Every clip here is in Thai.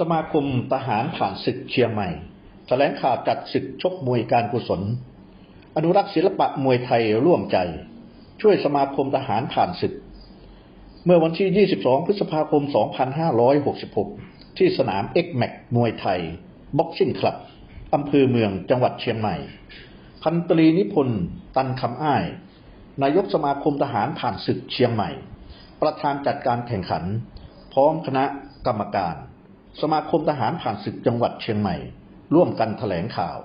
สมาคมทหารผ่านศึกเชียงใหม่แถลงข่าวจัดศึกชกมวยการกุศล อนุรักษ์ศิลปะมวยไทยร่วมใจ ช่วยสมาคมทหารผ่านศึก เมื่อวันที่ 22 พฤษภาคม 2566 ที่สนาม x m a x มวยไทย บ็อกซิ่งคลับอำเภอเมืองจังหวัดเชียงใหม่ พันตรีนิพนธ์ตันคำอ้าย นายกสมาคมทหารผ่านศึกเชียงใหม่ ประธานจัดการแข่งขัน พร้อมคณะกรรมการ สมาคมทหารผ่านศึกจังหวัดเชียงใหม่ ร่วมกันแถลงข่าว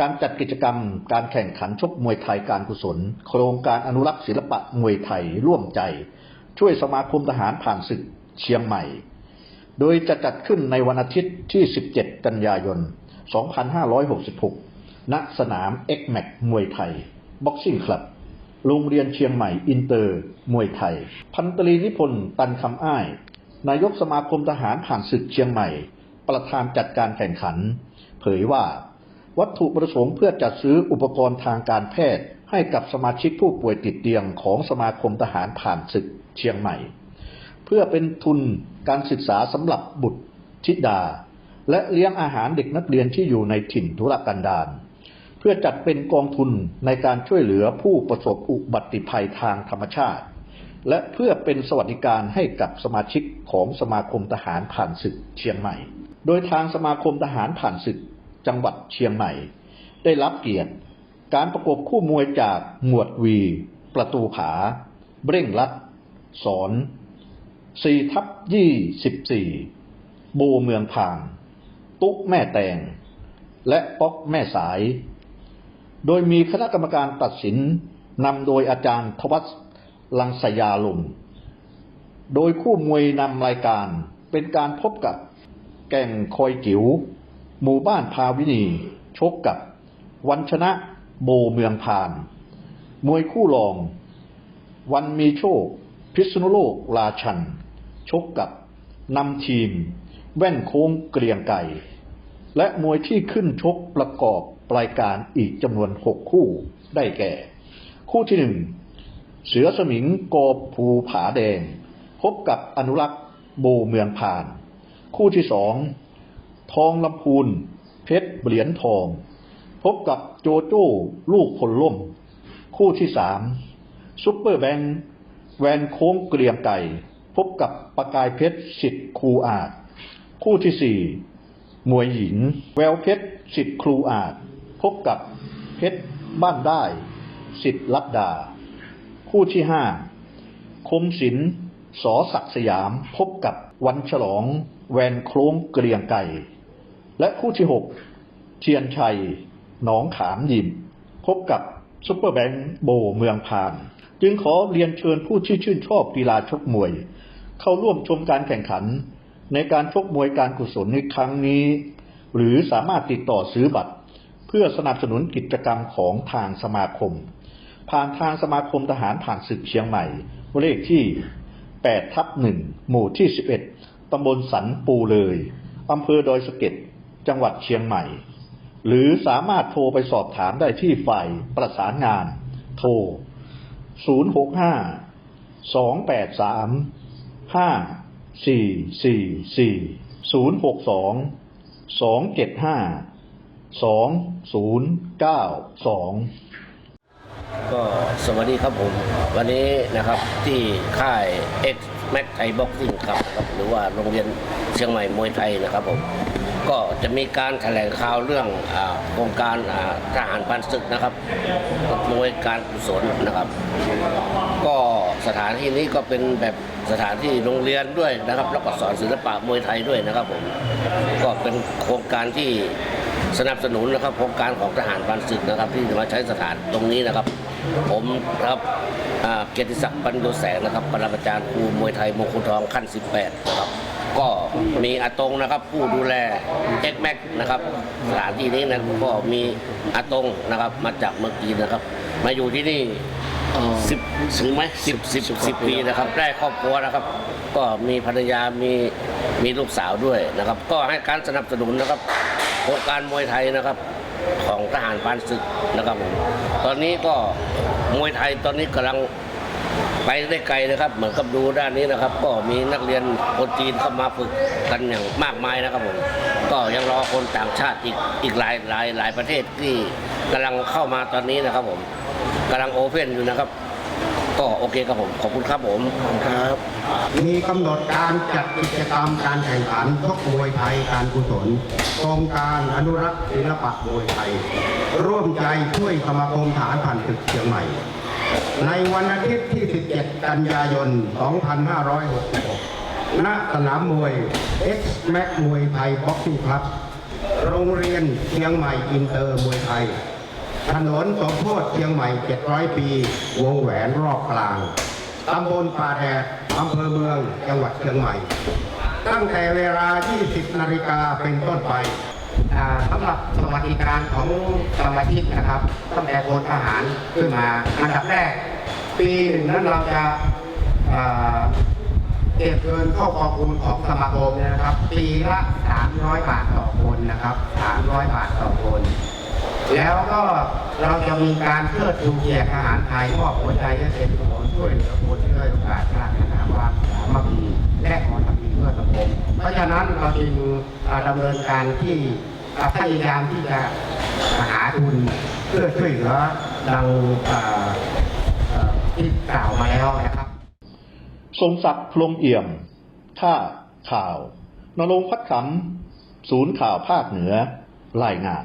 การจัดกิจกรรม การแข่งขันชกมวยไทยการกุศล โครงการอนุรักษ์ศิลปะมวยไทยร่วมใจ ช่วยสมาคมทหารผ่านศึกเชียงใหม่ โดยจะจัดขึ้นในวันอาทิตย์ที่ 17 กันยายน 2566 ณ สนาม x m a x มวยไทย บ็อกซิ่งคลับ โรงเรียนเชียงใหม่อินเตอร์ มวยไทย พันตรีนิพนธ์ตันคำอ้าย นายกสมาคมทหารผ่านศึกเชียงใหม่ ประธานจัดการแข่งขัน เผยว่า วัตถุประสงค์เพื่อจัดซื้ออุปกรณ์ทางการแพทย์ ให้กับสมาชิกผู้ป่วยติดเตียงของสมาคมทหารผ่านศึกเชียงใหม่ เพื่อเป็นทุนการศึกษาสำหรับบุตรธิดา และเลี้ยงอาหารเด็กนักเรียนที่อยู่ในถิ่นทุรกันดารเพื่อจัดเป็นกองทุนในการช่วยเหลือผู้ประสบอุบัติภัยทางธรรมชาติ และเพื่อเป็นสวัสดิการให้กับสมาชิกของสมาคมทหารผ่านศึกเชียงใหม่ โดยทางสมาคมทหารผ่านศึกจังหวัดเชียงใหม่ ได้รับเกียรติ การประกบคู่มวยจากหมวดวี ประตูผา เบร่งรัด สอนสี่ทับยี่สิบสี่โบเมืองพาง ตุ๊แม่แตง และป๊อกแม่สาย โดยมีคณะกรรมการตัดสินนำโดยอาจารย์ทวัช ลังสยาลม โดยคู่มวยนำรายการเป็นการพบกับแก่งคอยจิ๋ว หมู่บ้านพาวินี ชกกับ วันชนะโบเมืองพาน มวยคู่รอง วันมีโชค พิษณุโลกราชัน ชกกับนำทีม แว่นโค้งเกรียงไก่ และมวยที่ขึ้นชกประกอบรายการอีกจำนวนหกคู่ได้แก่ คู่ที่หนึ่ง เสือสมิงโกบภูผาแดง พบกับอนุรักษ์โบเมืองพาน คู่ที่สองทองลำพูน เพชรเหรียญทอง พบกับโจโจ้ลูกพลล่ม คู่ที่สามซุปเปอร์แบงค์แวนโค้งเกรียงไก่ พบกับประกายเพชรสิทธิ์ครูอาจ คู่ที่สี่มวยหญิง แววเพชรสิทธิ์ครูอาจ พบกับเพชรบ้านได้ สิทธิ์ลัดดา คู่ที่ห้าคมศิลป์สอศักดิ์สยามพบกับวันฉลอง แวนโค้งเกรียงไก่ และคู่ที่หกเทียนชัย หนองขามยิม พบกับซุปเปอร์แบงค์โบเมืองพาน จึงขอเรียนเชิญผู้ที่ชื่นชอบกีฬาชกมวย เข้าร่วมชมการแข่งขัน ในการชกมวยการกุศลในครั้งนี้ หรือสามารถติดต่อซื้อบัตร เพื่อสนับสนุนกิจกรรมของทางสมาคม ผ่านทางสมาคมทหารผ่านศึกเชียงใหม่ เลขที่8ทับหนึ่งหมู่ที่ 11ตำบลสันปูเลยอำเภอดอยสะเก็ดจังหวัดเชียงใหม่ หรือสามารถโทรไปสอบถามได้ที่ฝ่ายประสานงาน โทร 065 283 5444 062 275 2092 ก็สวัสดีครับผม วันนี้นะครับที่ค่าย X Max Thai Boxing ครับครับ หรือว่าโรงเรียนเชียงใหม่มวยไทยนะครับผม ก็จะมีการแถลงข่าวเรื่องอาโครงการอ่าทหารพันศึกนะครับมวยการกุศลนะครับ ก็สถานที่นี้ก็เป็นแบบสถานที่โรงเรียนด้วยนะครับ แล้วก็สอนศิลปะมวยไทยด้วยนะครับผม ก็เป็นโครงการที่ สนับสนุนนะครับโครงการของทหารพันศึกนะครับ ที่จะมาใช้สถานตรงนี้นะครับ ผมครับเกียรติศักดิ์ปัญโยแสงนะครับปรมาจารย์ครูมวยไทยมงคลทองขั้น 18 นะครับ ก็มีอาตงนะครับผู้ดูแลเอ็กแม็กนะครับสถานที่นี้นะก็มีอาตงนะครับมาจากเมืองจีนนะครับ มาอยู่ที่นี่สิบถึงไหมสิบสิบสิบปีนะครับ ได้ครอบครัวนะครับ ก็มีภรรยามีมีลูกสาวด้วยนะครับ ก็ให้การสนับสนุนนะครับ ครงการมวยไทยนะครับของทหารพานศึกนะครับผมตอนนี้ก็มวยไทยตอนนี้กำลังไปได้ไกลนะครับ เหมือนกับดูด้านนี้นะครับ ก็มีนักเรียนคนจีนเข้ามาฝึกกันอย่างมากมายนะครับผมก็ยังรอคนต่างชาติอีกอีกหลายหลายหลายประเทศที่กำลังเข้ามาตอนนี้นะครับผมกำลังโอเพนอยู่นะครับ ก็โอเคครับผม ขอบคุณครับผมครับมีกำหนดการจัดกิจกรรมการแข่งขันชกมวยไทยการกุศลโครงการอนุรักษ์ศิลปะมวยไทย ร่วมใจช่วยสมาคมฐานผ่านศึกเชียงใหม่ ในวันอาทิตย์ที่ 17 กันยายน 2566ณสนามมวย X Max มวยไทยบ็อกซิ่งคลับ โรงเรียนเชียงใหม่อินเตอร์มวยไทย ถนนสมโพธิเชียงใหม่ 700 ปี วงแหวนรอบกลาง ตำบลป่าแดด อำเภอเมือง จังหวัดเชียงใหม่ ตั้งแต่เวลา 20 นาฬิกาเป็นต้นไปสำหรับสวัสดิการของสมาชิกนะครับตั้งแต่โอนทหารขึ้นมาอันดับแรก ปีหนึ่งนั้นเราจะเก็บเงินเข้ากองทุนของสมาคมนะครับ ปีละ 300 บาทต่อคนนะครับ 300 บาทต่อคน แล้วก็เราจะมีการเพื่อชูเกียรติทหารไทยมอบหัวใจและเป็นกุศลช่วยเหลือคนที่ด้อยโอกาสชาตินาความสามัคคีและขอทำดีเพื่อสังคมเพราะฉะนั้นเราจึงอ่าดำเนินการที่พยายามที่จะหาทุนเพื่อช่วยเหลือดังอ่าที่กล่าวมาแล้วนะครับทรงศักดิ์พลงเอี่ยมท่าข่าวนรงค์พัดขำศูนย์ข่าวภาคเหนือ รายงาน